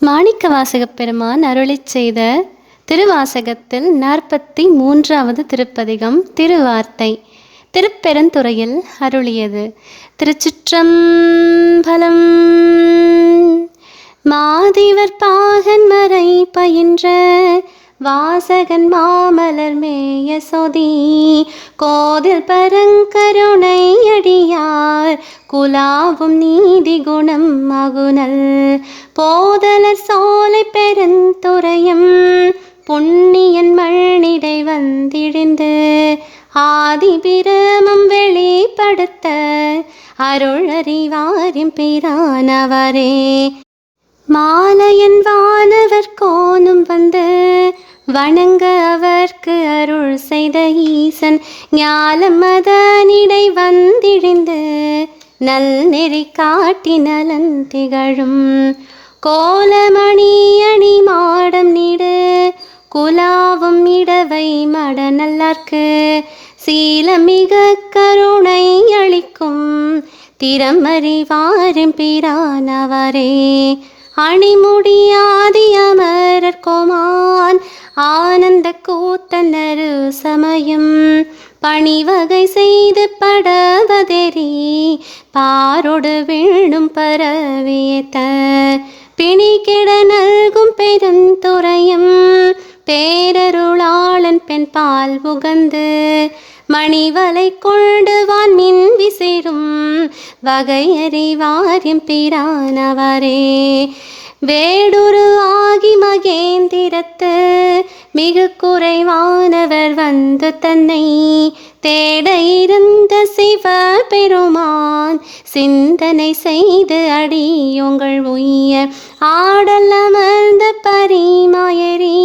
மாணிக்க வாசகப்பெருமான் அருளி அருளிச் செய்த திருவாசகத்தில் நாற்பத்தி மூன்றாவது திருப்பதிகம் திருவார்த்தை திருப்பெருந்துறையில் அருளியது. திருச்சிற்றம்பலம் மாதிவர் பாகன் மறை பயின்ற வாசகன் மாமலர் மேய சொதி கோதில் பரங்கருணை அடியார் குலாவும் நீதி குணம் மகுனல் போதலர் சோலை பெருந்துறையும் புண்ணியன் மண்ணிடை வந்திழிந்து ஆதி பிரமம் வெளிப்படுத்த அருளறிவாரின் பிரானவரே. மாலையன் வானவர் கோணும் வந்து வணங்க அவர்க்கு அருள் செய்த ஈசன். ஞாலம் மதனிடை வந்திழிந்து நல் நெறி காட்டி நலன் திகழும். கோலமணி அணி மாடம் நீடு குலாவும் இடவை மட நல்லார்க்கு சீலமிக கருணை அளிக்கும் திறமறிவாரும் பிரானவரே அணிமுடியாதி அமரர் கோமான் ஆனந்த கூத்தனரு சமயம் பணிவகை செய்து படவதெறி பாரொடு வீழும் பரவியத்த பிணிகிட நல்கும் பெருந்துறையும் பேரருளாளன் பெண் பால் புகந்து மணிவலை கொண்டு வான் மின் விசேரும் வகை அறிவாரியம் பிரானவரே. வேடுரு ஆகி மகேந்திரத்து மிக குறைவானவர் வந்து தன்னை தேட இருந்த சிவ பெருமான் சிந்தனை செய்து அடியுங்கள் உய்ய ஆடல் அமர்ந்த பரிமாயரி.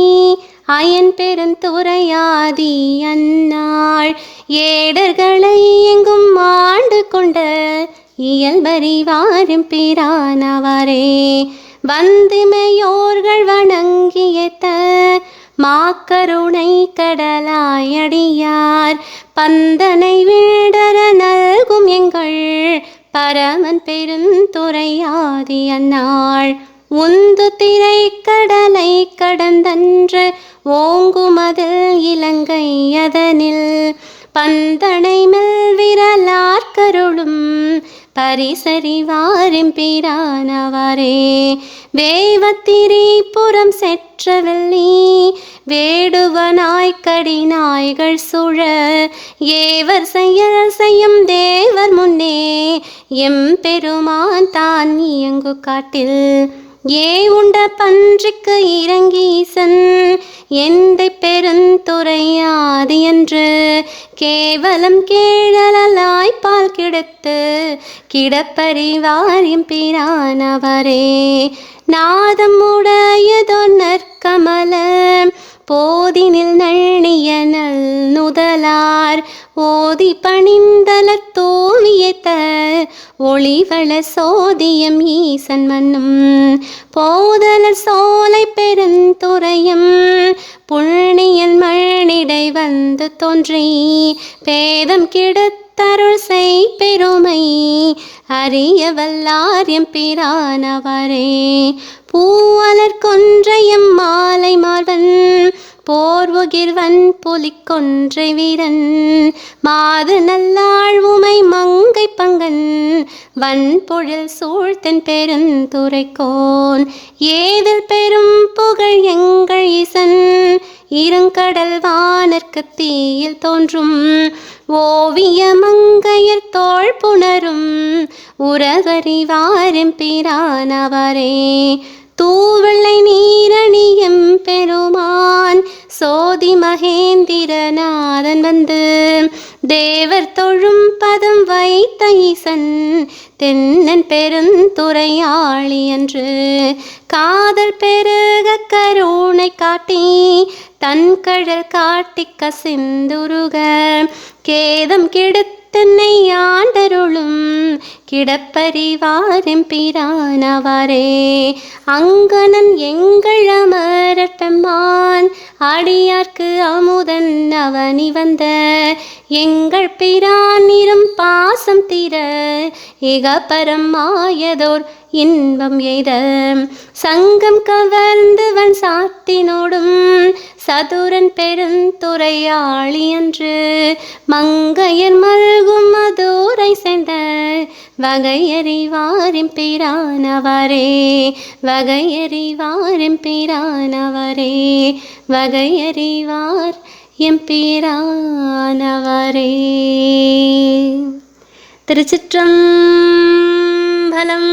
அயன் பெருந்துறையாதி அந்நாள். ஏடர்களை எங்கும் ஆண்டு கொண்ட இயல்பறிவாரும் பிரானவரே. வந்திமையோர்கள் வணங்கியத்த மாக்கருணை கடலாயடியார். பந்தனை வீடர நல்கும் எங்கள் பரமன் பெருந்துறையாதி அந்நாள். உந்து திரை கடலை கடந்தன்று ஓங்குமதில் இலங்கை அதனில் பந்தனை மெல் விரலார்கருளும் பரிசறிவாரும் பிரானவரே. வேவத்திரி புறம் செற்றவல்லி வேடுவனாய்க்கடி நாய்கள் சுழ ஏவர் செயல் செய்யும் தேவர் முன்னே. எம் பெருமான் தான் இயங்கு காட்டில். ஏ உண்ட பன்றிக்கு இறங்கீசன் எந்தை பெருந்துறையாது என்று. கேவலம் கேழலாய் பால் கிடத்து கிடப்பறிவாரியம் பிரானவரே. நாதம் உடையதோ நற்கமல போதினில் நள்ளிய நல் நுதலார் ஓதி பணிந்தல தோவியத்த ஒளிவள சோதியம் ஈசன் மன்னும் போதல சோலை பெருந்துறையும் புள்ளியல் மண்ணிடை வந்து தோன்றி பேதம் கிடத்தருள் செய் பெருமை அறிய வல்லாரியம் பிரானவரே. பூவலர் கொன்றையம் போர்வுகிர்வன் புலிக்கொன்றை வீரன். மாது நல்லாள் உமை மங்கை பங்கன். வன்பொழில் சூழ்த்தன் பெருந்துரைக்கோன் ஏதில் பெரும் புகழ் எங்கள் இசன் இருங்கடல் வானற்கு தீயில் தோன்றும். ஓவிய மங்கையர் தோல் புணரும். உறவறிவாரும் பிரானவரே தூவளை நீரணியும் பெருமா சோதி மகேந்திரநாதன் வந்து தேவர் தொழும் பதம் வைத்த ஈசன் தென்னன் பெருந்துறையாளி என்று காதல் பெருக கருணை காட்டி தன் கழல் காட்டிக்க சிந்துருக கேதம் கெடுத்து தன்னை ஆண்டருளும் கிடப்பறிவாரும் பிரானவரே. அங்கனன் எங்கள் அமரப்பெம்மான் அடியார்க்கு அமுதன் அவனி வந்த. எங்கள் பிரானிரும் பாசம் தீர இகப்பரம் மாயதோர் இன்பம் எய்த. சங்கம் கவர்ந்தவன் சாத்தினோடும் சதுரன் பெருந்துறையாளி என்று மங்கையர் மல்கும் மதுரை சேர்ந்த வகையறிவாரின் பிரானவரே வகையறிவாரின் பிரானவரே வகையறிவார் எம்பிரானவரே திருச்சிற்றம்பலம்